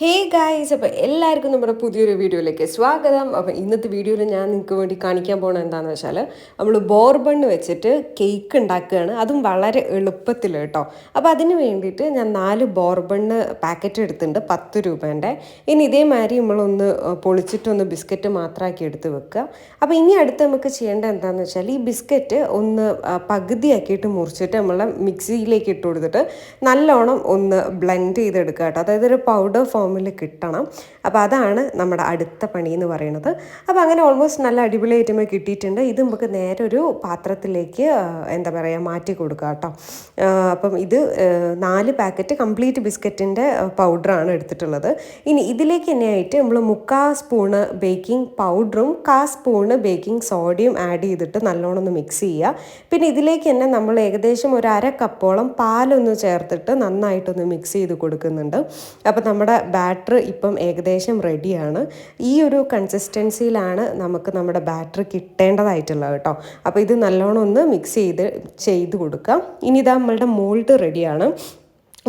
Hey guys അപ്പോൾ എല്ലാവർക്കും നമ്മുടെ പുതിയൊരു വീഡിയോയിലേക്ക് സ്വാഗതം. അപ്പോൾ ഇന്നത്തെ വീഡിയോയിൽ ഞാൻ നിങ്ങൾക്ക് വേണ്ടി കാണിക്കാൻ പോകുന്നത് എന്താണെന്ന് വെച്ചാൽ നമ്മൾ ബോർബൺ വെച്ചിട്ട് കേക്ക് ഉണ്ടാക്കുകയാണ്. അതും വളരെ എളുപ്പത്തിൽ കേട്ടോ. അപ്പോൾ അതിന് വേണ്ടിയിട്ട് ഞാൻ നാല് ബോർബണ്ണ് പാക്കറ്റ് എടുത്തിട്ടുണ്ട് പത്ത് രൂപേന്റെ. ഇനി ഇതേമാതിരി നമ്മളൊന്ന് പൊളിച്ചിട്ടൊന്ന് ബിസ്ക്കറ്റ് മാത്രമാക്കി എടുത്ത് വെക്കുക. അപ്പോൾ ഇനി അടുത്ത് നമുക്ക് ചെയ്യേണ്ടത് എന്താണെന്ന് വെച്ചാൽ ഈ ബിസ്ക്കറ്റ് ഒന്ന് പകുതിയാക്കിയിട്ട് മുറിച്ചിട്ട് നമ്മൾ മിക്സിയിലേക്ക് ഇട്ട് കൊടുത്തിട്ട് നല്ലോണം ഒന്ന് ബ്ലെൻഡ് ചെയ്തെടുക്കുക കേട്ടോ. അതായത് ഒരു പൗഡർ ഫോമിൽ കിട്ടണം. അപ്പോൾ അതാണ് നമ്മുടെ അടുത്ത പണി എന്ന് പറയുന്നത്. അപ്പോൾ അങ്ങനെ ഓൾമോസ്റ്റ് നല്ല അടിപൊളി ഐറ്റം കിട്ടിയിട്ടുണ്ട്. ഇത് നമുക്ക് നേരെ ഒരു പാത്രത്തിലേക്ക് എന്താ പറയുക മാറ്റി കൊടുക്കുക കേട്ടോ. അപ്പം ഇത് നാല് പാക്കറ്റ് കംപ്ലീറ്റ് ബിസ്ക്കറ്റിന്റെ പൗഡറാണ് എടുത്തിട്ടുള്ളത്. ഇനി ഇതിലേക്ക് തന്നെയായിട്ട് നമ്മൾ മുക്കാ സ്പൂണ് ബേക്കിംഗ് പൗഡറും കാ സ്പൂണ് ബേക്കിംഗ് സോഡിയം ആഡ് ചെയ്തിട്ട് നല്ലോണം ഒന്ന് മിക്സ് ചെയ്യുക. പിന്നെ ഇതിലേക്ക് തന്നെ നമ്മൾ ഏകദേശം ഒരു അര കപ്പോളം പാലൊന്ന് ചേർത്തിട്ട് നന്നായിട്ടൊന്ന് മിക്സ് ചെയ്ത് കൊടുക്കുന്നുണ്ട്. അപ്പോൾ നമ്മുടെ ബാറ്റർ ഇപ്പം ഏകദേശം റെഡിയാണ്. ഈ ഒരു കൺസിസ്റ്റൻസിയിലാണ് നമുക്ക് നമ്മുടെ ബാറ്റർ കിട്ടേണ്ടതായിട്ടുള്ളത് കേട്ടോ. അപ്പോൾ ഇത് നല്ലോണം ഒന്ന് മിക്സ് ചെയ്ത് ചെയ്ത് കൊടുക്കാം. ഇനി ഇതാ നമ്മളുടെ മോൾഡ് റെഡിയാണ്.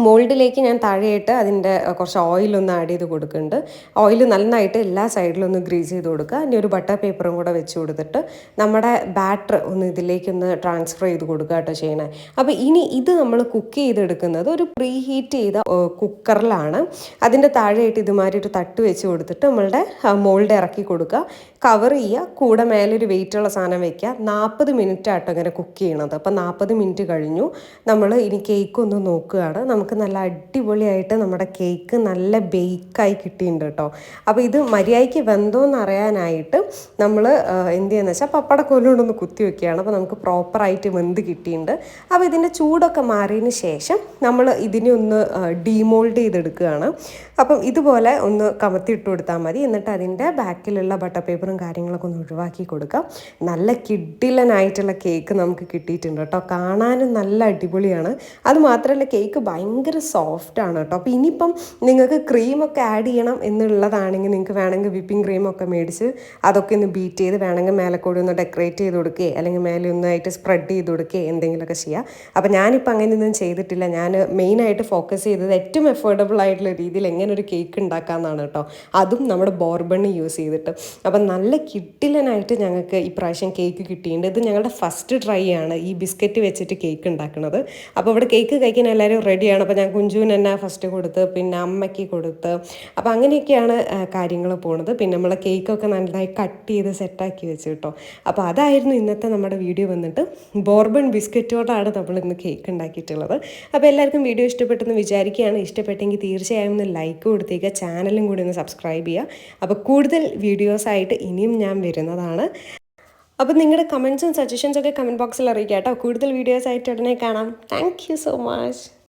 മോൾഡിലേക്ക് ഞാൻ താഴെയിട്ട് അതിന്റെ കുറച്ച് ഓയിലൊന്ന് ആഡ് ചെയ്ത് കൊടുക്കുന്നുണ്ട്. ഓയിൽ നന്നായിട്ട് എല്ലാ സൈഡിലും ഒന്ന് ഗ്രീസ് ചെയ്ത് കൊടുക്കുക. ഇനി ഒരു ബട്ടർ പേപ്പറും കൂടെ വെച്ച് കൊടുത്തിട്ട് നമ്മുടെ ബാറ്റർ ഒന്ന് ഇതിലേക്കൊന്ന് ട്രാൻസ്ഫർ ചെയ്ത് കൊടുക്കുക കേട്ടോ ചെയ്യണേ. അപ്പോൾ ഇനി ഇത് നമ്മൾ കുക്ക് ചെയ്തെടുക്കുന്നത് ഒരു പ്രീ ഹീറ്റ് ചെയ്ത കുക്കറിലാണ് അതിന്റെ താഴെയായിട്ട് ഇതുമാതിരി ഒരു തട്ട് വെച്ച് കൊടുത്തിട്ട് നമ്മളുടെ മോൾഡ് ഇറക്കി കൊടുക്കുക. കവർ ചെയ്യുക കൂടെ മേലെ ഒരു വെയിറ്റുള്ള സാധനം വയ്ക്കുക നാൽപ്പത് മിനിറ്റ് ആട്ടോ ഇങ്ങനെ കുക്ക് ചെയ്യണത്. അപ്പോൾ നാൽപ്പത് മിനിറ്റ് കഴിഞ്ഞു. നമ്മൾ ഇനി കേക്ക് ഒന്ന് നോക്കുകയാണ്. നമുക്ക് നല്ല അടിപൊളിയായിട്ട് നമ്മുടെ കേക്ക് നല്ല ബേക്കായി കിട്ടിയിട്ടുണ്ട് കേട്ടോ. അപ്പോൾ ഇത് മര്യാദയ്ക്ക് വെന്തോന്ന് അറിയാനായിട്ട് നമ്മൾ എന്ത് ചെയ്യുന്നത് വെച്ചാൽ പപ്പടക്കോലുകൊണ്ടൊന്ന് കുത്തി വെക്കുകയാണ്. അപ്പോൾ നമുക്ക് പ്രോപ്പറായിട്ട് വെന്ത് കിട്ടിയിട്ടുണ്ട്. അപ്പോൾ ഇതിന്റെ ചൂടൊക്കെ മാറിയതിന് ശേഷം നമ്മൾ ഇതിനെ ഒന്ന് ഡീമോൾഡ് ചെയ്തെടുക്കുകയാണ്. അപ്പം ഇതുപോലെ ഒന്ന് കമത്തി ഇട്ട് കൊടുത്താൽ മതി. എന്നിട്ട് അതിന്റെ ബാക്കിലുള്ള ബട്ടർ പേപ്പറും കാര്യങ്ങളൊക്കെ ഒന്ന് ഒഴിവാക്കി കൊടുക്കാം. നല്ല കിഡിലനായിട്ടുള്ള കേക്ക് നമുക്ക് കിട്ടിയിട്ടുണ്ട് കേട്ടോ. കാണാനും നല്ല അടിപൊളിയാണ്. അത് മാത്രമല്ല കേക്ക് ഭയങ്കര സോഫ്റ്റ് ആണ് കേട്ടോ. അപ്പോൾ ഇനിയിപ്പം നിങ്ങൾക്ക് ക്രീമൊക്കെ ആഡ് ചെയ്യണം എന്നുള്ളതാണെങ്കിൽ നിങ്ങൾക്ക് വേണമെങ്കിൽ വിപ്പിംഗ് ക്രീമൊക്കെ മേടിച്ച് അതൊക്കെ ഒന്ന് ബീറ്റ് ചെയ്ത് വേണമെങ്കിൽ മേലെ കൂടി ഒന്ന് ഡെക്കറേറ്റ് ചെയ്ത് കൊടുക്കുകയോ അല്ലെങ്കിൽ മേലെ ഒന്നായിട്ട് സ്പ്രെഡ് ചെയ്ത് കൊടുക്കുകയോ എന്തെങ്കിലുമൊക്കെ ചെയ്യാം. അപ്പോൾ ഞാനിപ്പോൾ അങ്ങനെയൊന്നും ചെയ്തിട്ടില്ല. ഞാൻ മെയിനായിട്ട് ഫോക്കസ് ചെയ്തത് ഏറ്റവും എഫോർഡബിൾ ആയിട്ടുള്ള രീതിയിൽ എങ്ങനെ ഒരു കേക്ക് ഉണ്ടാക്കാമെന്നാണ് കേട്ടോ. അതും നമ്മുടെ ബോർബണ്ണി യൂസ് ചെയ്തിട്ട്. അപ്പം നല്ല കിട്ടിലനായിട്ട് ഞങ്ങൾക്ക് ഇപ്രാവശ്യം കേക്ക് കിട്ടിയിട്ടുണ്ട്. ഇത് ഞങ്ങളുടെ ഫസ്റ്റ് ട്രൈ ആണ് ഈ ബിസ്ക്കറ്റ് വെച്ചിട്ട് കേക്ക് ഉണ്ടാക്കുന്നത്. അപ്പോൾ ഇവിടെ കേക്ക് കഴിക്കാൻ എല്ലാവരും റെഡിയാണ് അപ്പോൾ ഞാൻ കുഞ്ചുവിന് തന്നെ ഫസ്റ്റ് കൊടുത്ത് പിന്നെ അമ്മയ്ക്ക് കൊടുത്ത് അപ്പോൾ അങ്ങനെയൊക്കെയാണ് കാര്യങ്ങൾ പോണത്. പിന്നെ നമ്മൾ കേക്കൊക്കെ നന്നായി കട്ട് ചെയ്ത് സെറ്റാക്കി വെച്ച് കേട്ടോ അപ്പോൾ അതായിരുന്നു ഇന്നത്തെ നമ്മുടെ വീഡിയോ വന്നിട്ട്. ബോർബൺ ബിസ്ക്കറ്റോടാണ് നമ്മൾ ഇന്ന് കേക്ക് ഉണ്ടാക്കിയിട്ടുള്ളത്. അപ്പോൾ എല്ലാവർക്കും വീഡിയോ ഇഷ്ടപ്പെട്ടെന്ന് വിചാരിക്കുകയാണ്. ഇഷ്ടപ്പെട്ടെങ്കിൽ തീർച്ചയായും ഒന്ന് ലൈക്ക് കൊടുത്തേക്കുക. ചാനലും കൂടി ഒന്ന് സബ്സ്ക്രൈബ് ചെയ്യുക. അപ്പോൾ കൂടുതൽ വീഡിയോസായിട്ട് ഇനിയും ഞാൻ വരുന്നതാണ്. അപ്പോൾ നിങ്ങളുടെ കമൻസും സജഷൻസും ഒക്കെ കമന്റ് ബോക്സിൽ അറിയിക്കാം കേട്ടോ കൂടുതൽ വീഡിയോസ് ആയിട്ട് ഉടനെ കാണാം. Thank so much